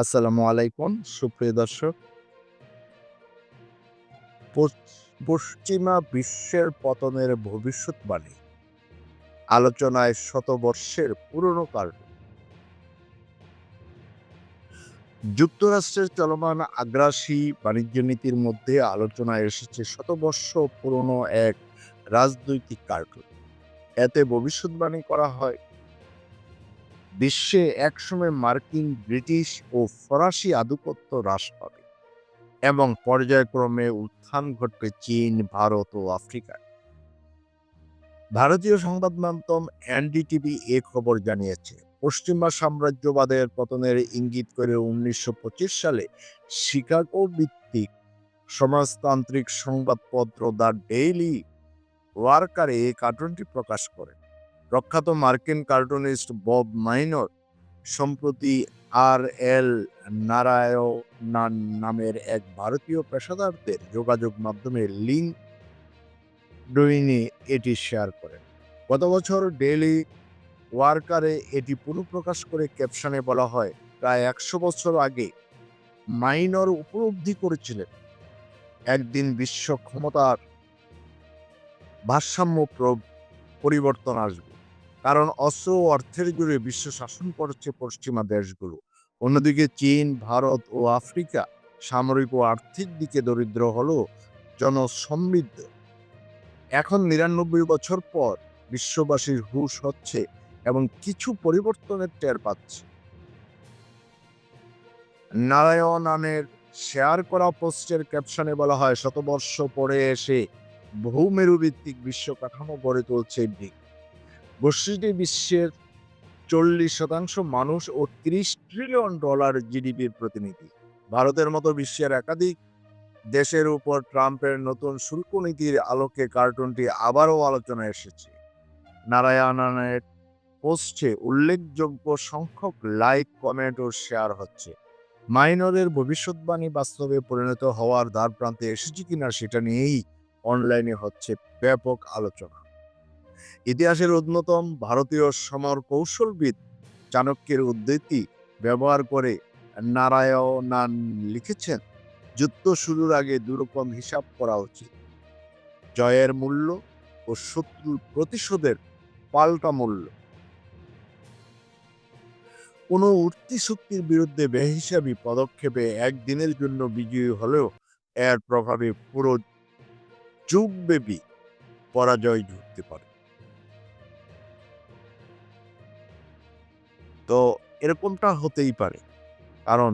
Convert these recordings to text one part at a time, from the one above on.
আসসালামু আলাইকুম, সুপ্রিয় দর্শক। পশ্চিমা বিশ্বের পতনের ভবিষ্যৎবাণী আলোচনায় শতবর্ষের পুরনো কারণ। যুক্তরাষ্ট্রের চলমান আগ্রাসী বাণিজ্য নীতির মধ্যে আলোচনায় এসেছে শতবর্ষ পুরনো এক রাজনৈতিক কার্টুন এতে ভবিষ্যৎবাণী করা হয় বিশ্বে একসময় মার্কিন, ব্রিটিশ ও ফরাসি আধিপত্য হ্রাস পাবে এবং পর্যায়ক্রমে উত্থান ঘটবে চীন, ভারত ও আফ্রিকায়। ভারতীয় সংবাদ মাধ্যম এনডিটিভি এ খবর জানিয়েছে, পশ্চিমা সাম্রাজ্যবাদের পতনের ইঙ্গিত করে উনিশশো পঁচিশ সালে শিকাগো ভিত্তিক সমাজতান্ত্রিক সংবাদপত্র দ্য ডেইলি ওয়ার্কারে এই কার্টুনটি প্রকাশ করে প্রখ্যাত মার্কিন কার্টুনিস্ট বব মাইনর সম্প্রতি আর এল নারায়ণান নামের এক ভারতীয় পেশাদারদের যোগাযোগ মাধ্যমে লিঙ্ক ডুইনে এটি শেয়ার করেন। গত বছর ডেইলি ওয়ার্কারে এটি পুনঃপ্রকাশ করে ক্যাপশনে বলা হয়, প্রায় একশো বছর আগে মাইনর উপলব্ধি করেছিলেন। একদিন বিশ্ব ক্ষমতার ভারসাম্য প্র- পরিবর্তন আসবে। কারণ অস্ত্র ও অর্থের জুড়ে বিশ্ব শাসন করছে পশ্চিমা দেশগুলো। অন্যদিকে চীন, ভারত ও আফ্রিকা সামরিক ও আর্থিক দিকে দরিদ্র হলেও জনসমৃদ্ধ। এখন নিরানব্বই বছর পর বিশ্ববাসীর হুশ হচ্ছে এবং কিছু পরিবর্তনের টের পাচ্ছে। নারায়ণানের শেয়ার করা পোস্টের ক্যাপশনে বলা হয়, শতবর্ষ পরে এসে বহুমেরু ভিত্তিক বিশ্ব কাঠামো গড়ে তুলছে ব্রিক গোষ্ঠীটি বিশ্বের চল্লিশ শতাংশ মানুষ ও তিরিশ ট্রিলিয়ন ডলার জিডিপির প্রতিনিধি। ভারতের মতো বিশ্বের একাধিক দেশের উপর ট্রাম্পের নতুন শুল্ক নীতির আলোকে কার্টুনটি আবারও আলোচনায় এসেছে। নারায়ণনের পোস্টে উল্লেখযোগ্য সংখ্যক লাইক, কমেন্ট ও শেয়ার হচ্ছে। মাইনরের ভবিষ্যৎবাণী বাস্তবে পরিণত হওয়ার দ্বার প্রান্তে এসেছে কিনা সেটা নিয়েই অনলাইনে হচ্ছে ব্যাপক আলোচনা। ইতিহাসের অন্যতম ভারতীয় সমর কৌশলবিদ চাণক্যের উদ্ধৃতি ব্যবহার করে নারায়ণান লিখেছেন, যুদ্ধ শুরুর আগে দুরকম হিসাব করা উচিত। জয়ের মূল্য ও শত্রুর প্রতিশোধের পাল্টা মূল্য। কোনো উঠতি শক্তির বিরুদ্ধে বেহিসাবি পদক্ষেপে একদিনের জন্য বিজয়ী হলেও এর প্রভাবে পুরো যুগব্যাপী পরাজয় ঝুঁকতে পারে। তো এরকমটা হতেই পারে। কারণ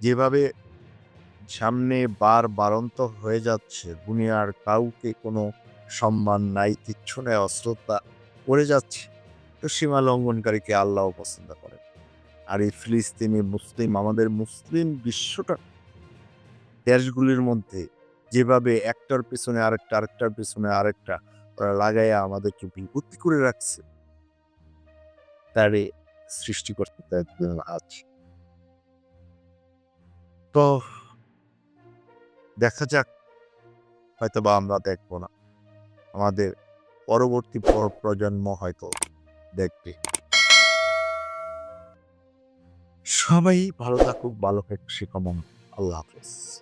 যেভাবে সামনে বার বারন্ত হয়ে যাচ্ছে, দুনিয়ার কাউকে কোনো সম্মান নাই, কিচ্ছু নেই, অশ্রদ্ধা করে যাচ্ছে, তো সীমা লঙ্ঘনকারীকে আল্লাহ পছন্দ করে আর এই ফিলিস্তিনি মুসলিম, আমাদের মুসলিম বিশ্বটা দেশগুলির মধ্যে যেভাবে একটার পিছনে আরেকটা, আরেকটার পিছনে আরেকটা লাগাইয়া আমাদেরকে বিভূতি করে রাখছে। তারে সৃষ্টি করতে আছে তো দেখা যাক হয়তো বা আমরা দেখব না। আমাদের পরবর্তী প্র- প্রজন্ম হয়তো দেখবে। সবাই ভালো থাকুক ভালো থাকুক সে কামনা আল্লাহ হাফেজ।